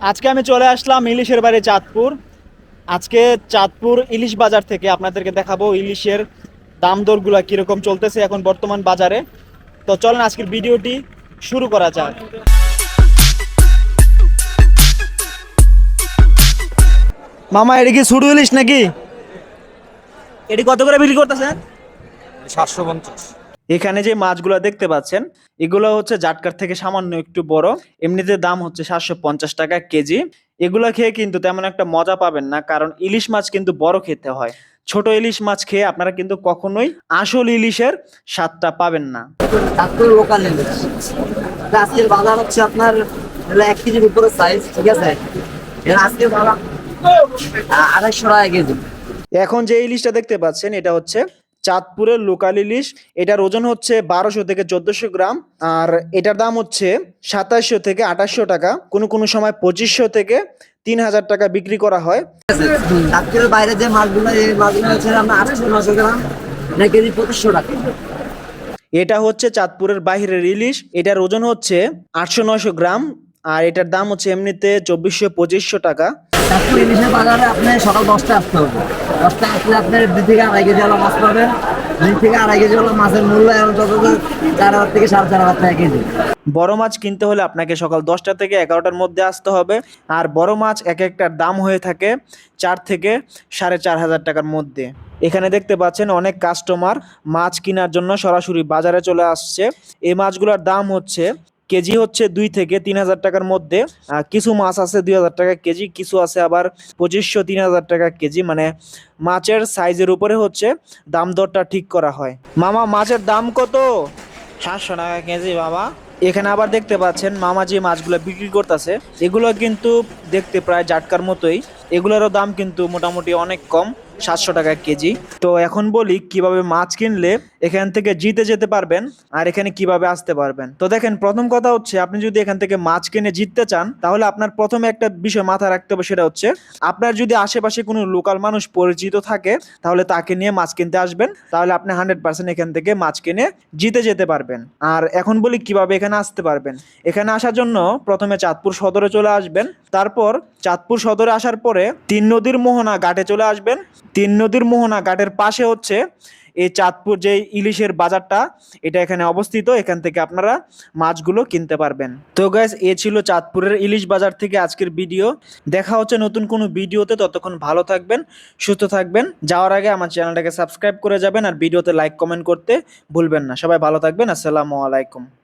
আজকে আমি চলে আসলাম ইলিশের বাড়ি চাঁদপুর। আজকে চাঁদপুর ইলিশ বাজার থেকে আপনাদেরকে দেখাবো ইলিশের দাম দরগুলা কীরকম চলতেছে এখন বর্তমান বাজারে। তো চলেন আজকের ভিডিওটি শুরু করা যাক। মামা এটা কি ছুটু ইলিশ নাকি? এটি কত করে বিক্রি করতেছেন? সাতশো পঞ্চাশ। এখানে যে মাছগুলো দেখতে পাচ্ছেন এগুলো হচ্ছে জাটকার থেকে সামান্য একটু বড়। এমনিতে দাম হচ্ছে সাতশো পঞ্চাশ টাকা কেজি। এগুলো খেয়ে কিন্তু তেমন একটা মজা পাবেন না কারণ ইলিশ মাছ কিন্তু বড় খেতে হয়। ছোট ইলিশ মাছ খেয়ে আপনারা কিন্তু কখনোই আসল ইলিশের স্বাদটা পাবেন না। লোকাল আজকের বাজার হচ্ছে আপনার এক কেজির উপরে সাইজ ঠিক আছে? আজকের বাজার আড়াইশো টাকা কেজি। এখন যে ইলিশটা দেখতে পাচ্ছেন এটা হচ্ছে চাঁদপুরের লোকাল ইলিশ এটার ওজন হচ্ছে বারোশো থেকে চোদ্দশো গ্রাম আর এটার দাম হচ্ছে সাতাশশো থেকে আঠাশশো টাকা। কোনো কোনো সময় পঁচিশশো থেকে তিন হাজার টাকা বিক্রি করা হয়। তারপরে বাইরে যে মাছগুলো এই মাছগুলো হচ্ছে নশো গ্রাম না কেজি পঁচিশশো টাকা। এটা হচ্ছে চাঁদপুরের বাইরের ইলিশ এটার ওজন হচ্ছে আটশো নয়শো গ্রাম আর এটার দাম হচ্ছে এমনিতে চব্বিশশো পঁচিশশো টাকা। তারপর ইলিশের বাজারে আপনি সকাল দশটায় আসতে হবে। দশটায় আসলে আপনার দুই থেকে আড়াই কেজি হলো মাছ পাবেন। দুই থেকে আড়াই কেজি হলো মাছের মূল্য এখন তত চার হাজার থেকে সাড়ে চার হাজার টাকা কেজি। বড় মাছ কিনতে হলে আপনাকে সকাল দশটা থেকে এগারোটার মধ্যে আসতে হবে। আর বড় মাছ এক একটার দাম হয়ে থাকে চার থেকে সাড়ে চার হাজার টাকার মধ্যে। এখানে দেখতে পাচ্ছেন অনেক কাস্টমার মাছ কেনার জন্য সরাসরি বাজারে চলে আসছে। এই মাছগুলোর দাম হচ্ছে কেজি হচ্ছে দুই থেকে তিন হাজার টাকার মধ্যে। কিছু মাছ আছে দুই হাজার টাকা কেজি কিছু আছে আবার পঁচিশশো তিন হাজার টাকা কেজি। মানে মাছের সাইজের উপরে হচ্ছে দাম দরটা ঠিক করা হয়। মামা মাছের দাম কত? সাতশো টাকা কেজি বাবা। এখানে আবার দেখতে পাচ্ছেন মামা যে মাছগুলো বিক্রি করতেছে এগুলো কিন্তু দেখতে প্রায় জাটকার মতোই। এগুলোরও দাম কিন্তু মোটামুটি অনেক কম, সাতশো টাকা কেজি। তো এখন বলি কীভাবে মাছ কিনলে এখান থেকে জিতে যেতে পারবেন আর এখানে কীভাবে আসতে পারবেন। তো দেখেন, প্রথম কথা হচ্ছে আপনি যদি এখান থেকে মাছ কিনে জিততে চান, তাহলে আপনার প্রথমে একটা বিষয় মাথায় রাখতে হবে, সেটা হচ্ছে আপনার যদি আশেপাশে কোনো লোকাল মানুষ পরিচিত থাকে, তাহলে তাকে নিয়ে মাছ কিনতে আসবেন। তাহলে আপনি হান্ড্রেড পার্সেন্ট এখান থেকে মাছ কিনে জিতে যেতে পারবেন। আর এখন বলি কীভাবে এখানে আসতে পারবেন। এখানে আসার জন্য প্রথমে চাঁদপুর সদরে চলে আসবেন। তারপর চাঁদপুর সদরে আসার পরে তিন নদীর মোহনা ঘাটে চলে আসবেন। তিন নদীর মোহনা ঘাটের পাশে হচ্ছে এই চাঁদপুর যে ইলিশের বাজারটা, এটা এখানে অবস্থিত। এখান থেকে আপনারা মাছগুলো কিনতে পারবেন। তো গ্যাস এ ছিল চাঁদপুরের ইলিশ বাজার থেকে আজকের ভিডিও দেখা হচ্ছে নতুন কোনো ভিডিওতে ততক্ষণ ভালো থাকবেন, সুস্থ থাকবেন। যাওয়ার আগে আমার চ্যানেলটাকে সাবস্ক্রাইব করে যাবেন আর ভিডিওতে লাইক কমেন্ট করতে ভুলবেন না। সবাই ভালো থাকবেন। আসসালামু আলাইকুম।